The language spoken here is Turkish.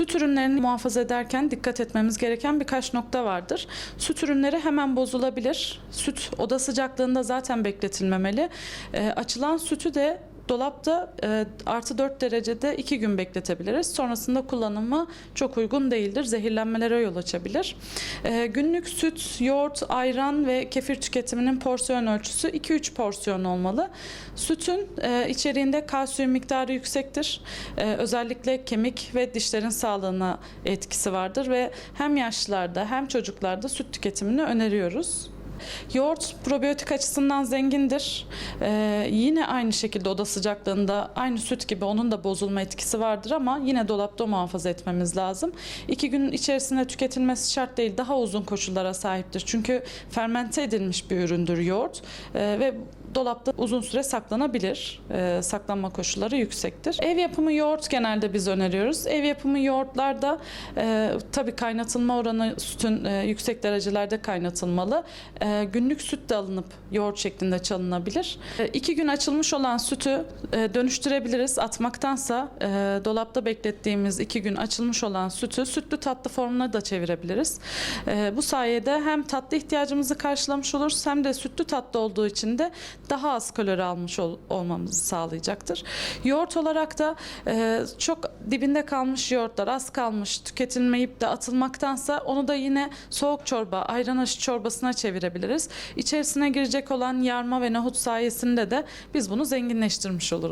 Süt ürünlerini muhafaza ederken dikkat etmemiz gereken birkaç nokta vardır. Süt ürünleri hemen bozulabilir. Süt oda sıcaklığında zaten bekletilmemeli. E, açılan sütü de dolapta e, artı 4 derecede 2 gün bekletebiliriz. Sonrasında kullanımı çok uygun değildir. Zehirlenmelere yol açabilir. E, günlük süt, yoğurt, ayran ve kefir tüketiminin porsiyon ölçüsü 2-3 porsiyon olmalı. Sütün e, içeriğinde kalsiyum miktarı yüksektir. E, özellikle kemik ve dişlerin sağlığına etkisi vardır ve hem yaşlılarda hem çocuklarda süt tüketimini öneriyoruz. Yoğurt probiyotik açısından zengindir. Ee, yine aynı şekilde oda sıcaklığında aynı süt gibi onun da bozulma etkisi vardır ama yine dolapta muhafaza etmemiz lazım. İki gün içerisinde tüketilmesi şart değil. Daha uzun koşullara sahiptir. Çünkü fermente edilmiş bir üründür yoğurt Ee, ve dolapta uzun süre saklanabilir. Ee, saklanma koşulları yüksektir. Ev yapımı yoğurt genelde biz öneriyoruz. Ev yapımı yoğurtlarda e, tabii kaynatılma oranı sütün e, yüksek derecelerde kaynatılmalı. E, günlük süt de alınıp yoğurt şeklinde çalınabilir. E, iki gün açılmış olan sütü e, dönüştürebiliriz. Atmaktansa e, dolapta beklettiğimiz iki gün açılmış olan sütü sütlü tatlı formuna da çevirebiliriz. E, bu sayede hem tatlı ihtiyacımızı karşılamış oluruz hem de sütlü tatlı olduğu için de daha az kalori almış ol- olmamızı sağlayacaktır. Yoğurt olarak da e, çok dibinde kalmış yoğurtlar az kalmış tüketilmeyip de atılmaktansa onu da yine soğuk çorba, ayran aşı çorbasına çevirebiliriz. İçerisine girecek olan yarma ve nohut sayesinde de biz bunu zenginleştirmiş oluruz.